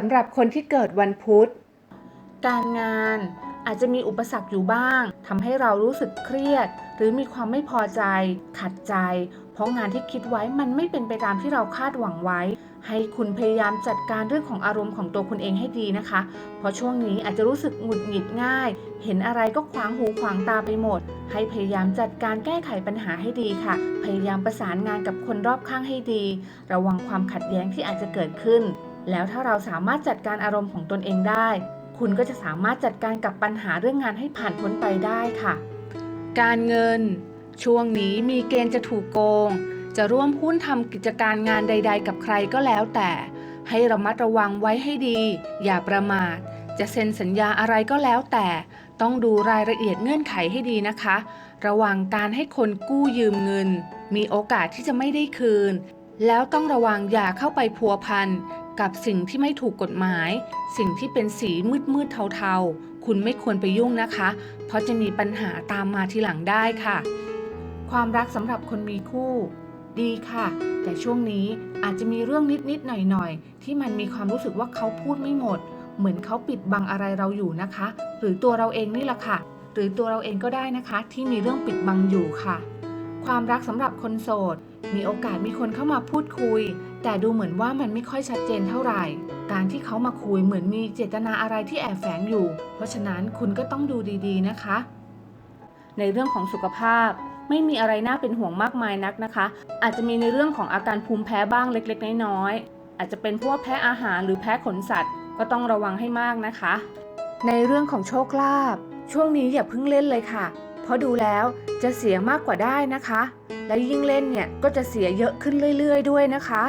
สำหรับคนที่เกิดวันพุธ การงานอาจจะมีอุปสรรคอยู่บ้างทำให้เรารู้สึกเครียด หรือมีความไม่พอใจ ขัดใจ เพราะงานที่คิดไว้มันไม่เป็นไปตามที่เราคาดหวังไว้ ให้คุณพยายามจัดการเรื่องของอารมณ์ของตัวคุณเองให้ดีนะคะ เพราะช่วงนี้อาจจะรู้สึกหงุดหงิดง่าย เห็นอะไรก็ขวางหูขวางตาไปหมด ให้พยายามจัดการแก้ไขปัญหาให้ดีค่ะ พยายามประสานงานกับคนรอบข้างให้ดี ระวังความขัดแย้งที่อาจจะเกิดขึ้น แล้วถ้าเราสามารถจัดการอารมณ์ของตนเองได้ คุณก็จะสามารถจัดการกับปัญหาเรื่องงานให้ผ่านพ้นไปได้ค่ะ การเงิน ช่วงนี้มีเกณฑ์จะถูกโกง จะร่วมหุ้นทำกิจการงานใด ๆ กับใครก็แล้วแต่ ให้ระมัดระวังไว้ให้ดี อย่าประมาท จะเซ็นสัญญาอะไรก็แล้วแต่ ต้องดูรายละเอียดเงื่อนไขให้ดีนะคะ ระวังการให้คนกู้ยืมเงิน มีโอกาสที่จะไม่ได้คืนแล้วต้องระวังอย่าเข้าไปพัวพัน กับสิ่งที่ไม่ถูกกฎหมาย สิ่งที่เป็นสีมืดมืดๆเทาๆ คุณไม่ควรไปยุ่งนะคะ เพราะจะมีปัญหาตามมาทีหลังได้ค่ะ ความรักสำหรับคนมีคู่ ดีค่ะ แต่ช่วงนี้อาจจะมีเรื่องนิดๆหน่อยๆ ที่มันมีความรู้สึกว่าเขาพูดไม่หมด เหมือนเขาปิดบังอะไรเราอยู่นะคะ หรือตัวเราเองนี่แหละค่ะ หรือตัวเราเองก็ได้นะคะ ที่มีเรื่องปิดบังอยู่ค่ะ ความรักสำหรับคนโสด มีโอกาสมีคนเข้ามาพูดคุย แต่ดูเหมือนว่ามันไม่ค่อยชัดเจนเท่าไหร่ การที่เขามาคุยเหมือนมีเจตนาอะไรที่แอบแฝงอยู่ เพราะฉะนั้นคุณก็ต้องดูดีๆนะคะ ในเรื่องของสุขภาพไม่มีอะไรน่าเป็นห่วงมากมายนักนะคะ อาจจะมีในเรื่องของอาการภูมิแพ้บ้างเล็กๆ น้อยๆ อาจจะเป็นเพราะว่าแพ้อาหารหรือแพ้ขนสัตว์ ก็ต้องระวังให้มากนะคะ ในเรื่องของโชคลาภช่วงนี้อย่าเพิ่งเล่นเลยค่ะ เพราะดูแล้วจะเสียมากกว่าได้นะคะ และยิ่งเล่นเนี่ยก็จะเสียเยอะขึ้นเรื่อย ๆ ด้วยนะคะ